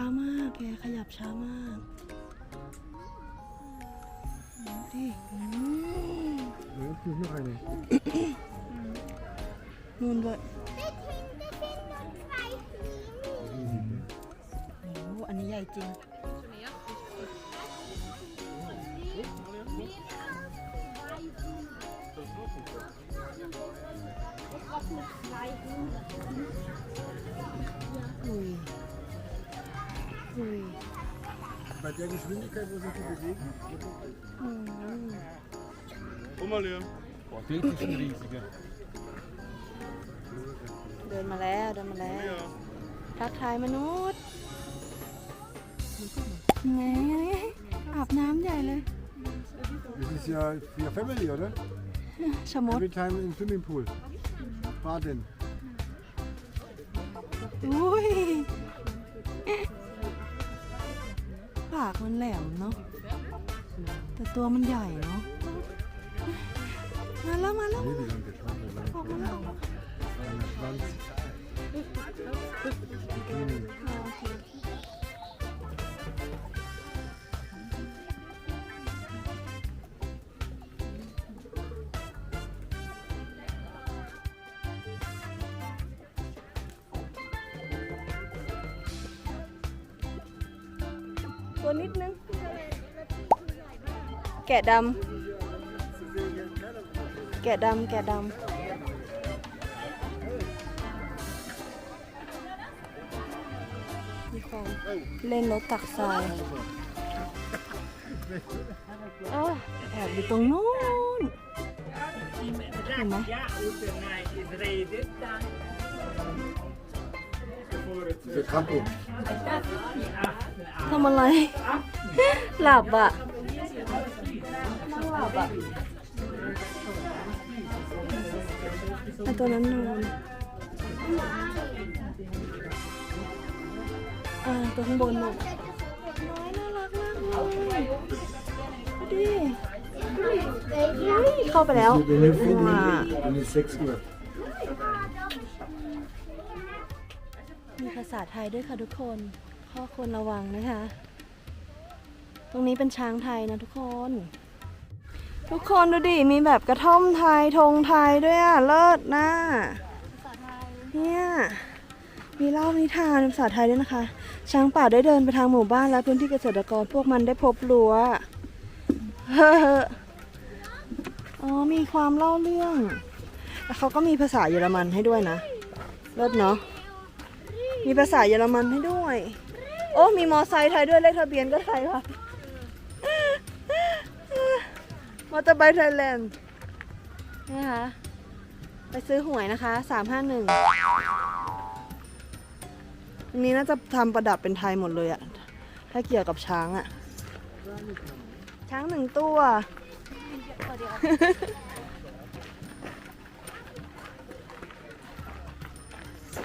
ช้ามากแกขยับช้ามากดูดิแล้วคือไม่ใครเลยนูนด้วยอันนี้ใหญ่จริง Ui. ย อุ้ย Bei der Geschwindigkeit, wo sich die bewegen, อืม Guck mal, Leon. boah, der ist ein riesiger. เดินมาแล้ว เดินมาแล้ว Ja. ทักทายมนุษย์แหมอาบน้ำใหญ่เลย Das ist ja für Family, oder? ชะมด Every time im Swimmingpool. Baden. อุ้ย ป ากมันแหลมเนาะแต่ตัวมันใหญ่เนาะมาแล้วมาแล้ว Nee, die haben getroffen. ออกมาแล้ว ตัวนิดนึง แกะดำแกะดำแกะดำมีความเล่นรถตักทรายเอ้อแอบอยู่ตรงนู้นเห็นไหม Für Trampo. ทำอะไร หลับอะนั่งหลับอะไอตัวนั้นนอนอ่าตัวข้างบนน่ะน้อยน่ารักมากเลยดูดิเฮ้ยเข้าไปแล้ว Wenn ihr finden, ว้า มีภาษาไทยด้วยค่ะทุกคน ข้อควรระวังนะคะ ตรงนี้เป็นช้างไทยนะทุกคน ทุกคนดูดิ มีแบบกระท่อมไทยธงไทยด้วยอะเลิศนะเนี่ยมีเล่านิทานภาษาไทยด้วยนะคะ ช้างป่าได้เดินไปทางหมู่บ้านและพื้นที่เกษตรกรพวกมันได้พบรั้วเฮ้ออ๋อมีความเล่าเรื่อง แล้วเขาก็มีภาษาเยอรมันให้ด้วยนะเลิศเนาะ มีภาษาเยอรมันให้ด้วย โอ้ มีมอไซค์ไทยด้วยเลขทะเบียนก็ไทยค่ะมอเตอร์ไบค์ไทยแลนด์นะคะไปซื้อหวยนะคะ สามห้าหนึ่งตรงนี้น่าจะทำประดับเป็นไทยหมดเลยอะถ้าเกี่ยวกับช้างอะช้างหนึ่งตัว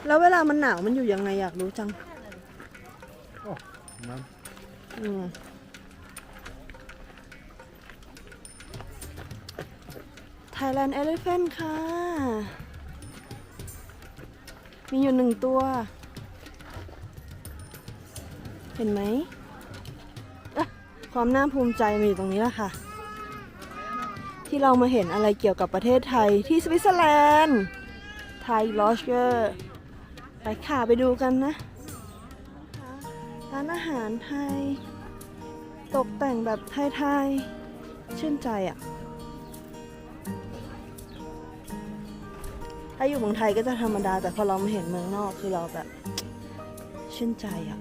แล้วเวลามันหนาวมันอยู่ยังไงอยากรู้จัง Mann. อืม Thailand Elephant ค่ะ มีอยู่หนึ่งตัว เห็นไหมอะความน่าภูมิใจมีอยู่ตรงนี้แหละค่ะ ที่เรามาเห็นอะไรเกี่ยวกับประเทศไทยที่สวิตเซอร์แลนด์ไทยลอชเกอร์ ไปค่ะไปดูกันนะร้านอาหารไทย ตกแต่งแบบไทยๆชื่นใจอะ่ะ ถ้าอยู่เมืองไทยก็จะธรรมดา แต่พอเรามาเห็นเมืองนอกคือเราแบบชื่นใจอะ่ะ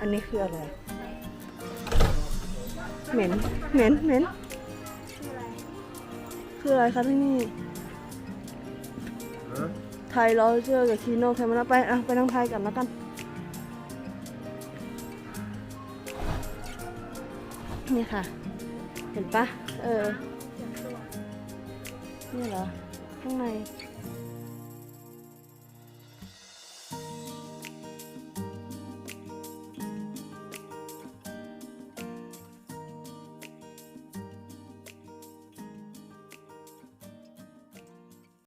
อันนี้คืออะไร เหม็น เหม็น เหม็น คืออะไรคะที่นี่ Hä? ไทยเราเจอกับคีโนแคมราไปอะไปทางไทยกันแล้วกัน นี่ค่ะ เห็นปะเออ นี่เหรอ ข้างใน